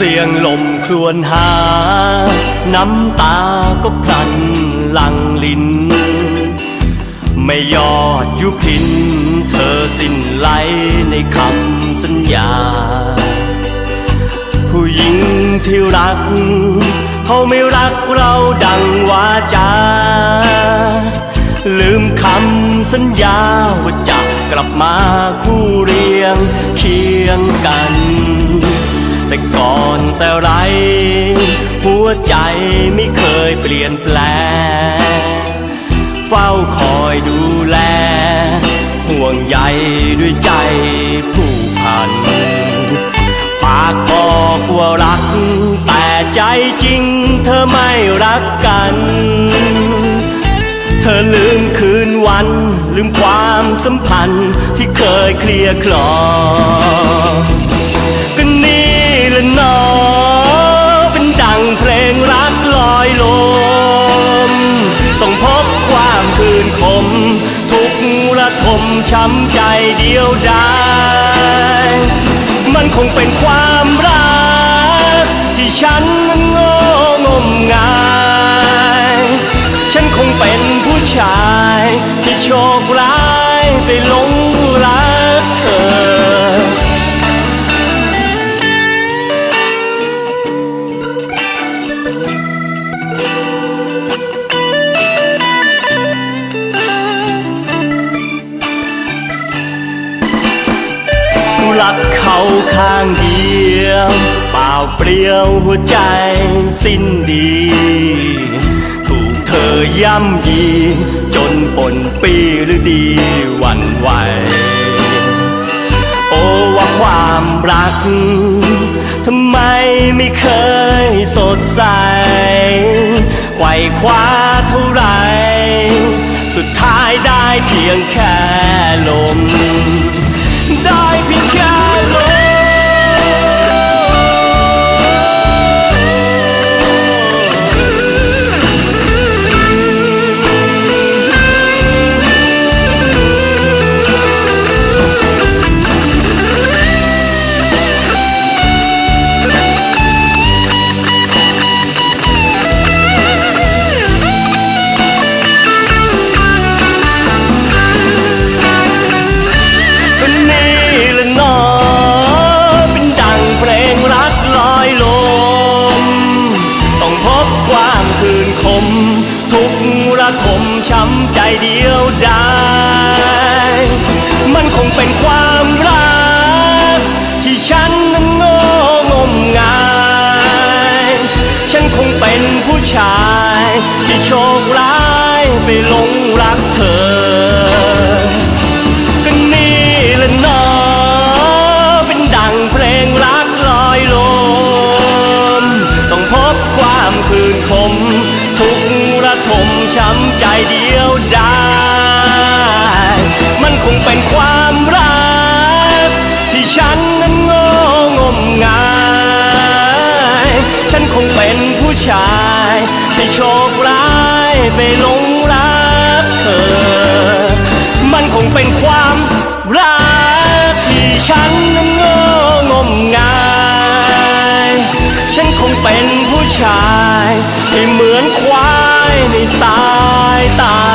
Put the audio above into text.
เสียงลมครวญหา น้ำตาก็พลันหลังลิ้น ไม่ยอดยุพิน เธอสิ้นไหลในคำสัญญา ผู้หญิงที่รัก เขาไม่รักเราดังวาจา ลืมคำสัญญาว่าจะกลับมาคู่เรียงเคียงกัน แต่ก่อนแต่ไร หัวใจไม่เคยเปลี่ยนแปลง เฝ้าคอยดูแล ห่วงใยด้วยใจผู้พัน ปากบอกว่ารัก แต่ใจจริงเธอไม่รักกัน เธอลืมคืนวัน ลืมความสัมพันธ์ที่เคยเคลียร์คลอ ระทมช้ำใจเดียวดายมันคงเป็นความรัก ที่ฉันนั้นโง่งมงาย ฉันคงเป็นผู้ชาย ที่โชคร้ายไปลง รักเขาข้างเดียวเปล่าเปลี่ยวหัวใจสิ้นดี ถูกเธอย่ำยี จนปนปีหรือดีหวันไหว โอ้ว่าความรักทำไมไม่เคยสดใสไขว่คว้าเท่าไร สุดท้ายได้เพียงแค่ลม ระทมช้ำใจเดียวดายมันคงเป็นความรัก ที่ฉันนั้นโง่งมงาย ฉันคงเป็นผู้ชาย ที่โชคร้ายไปหลงรักเธอก็นี่ละหนอเป็นดังเพลงรักลอยลม ต้องพบความคืนคมทุกระทม ช้ำใจเดียวดายมันคงเป็นความรัก ที่ฉันนั้นโง่งมงาย ฉันคงเป็นผู้ชายที่โชคร้ายไปหลงรักเธอ มันคงเป็นความรักที่ฉันนั้นโง่งมงาย ฉันคงเป็นผู้ชายที่เหมือนควา สายตา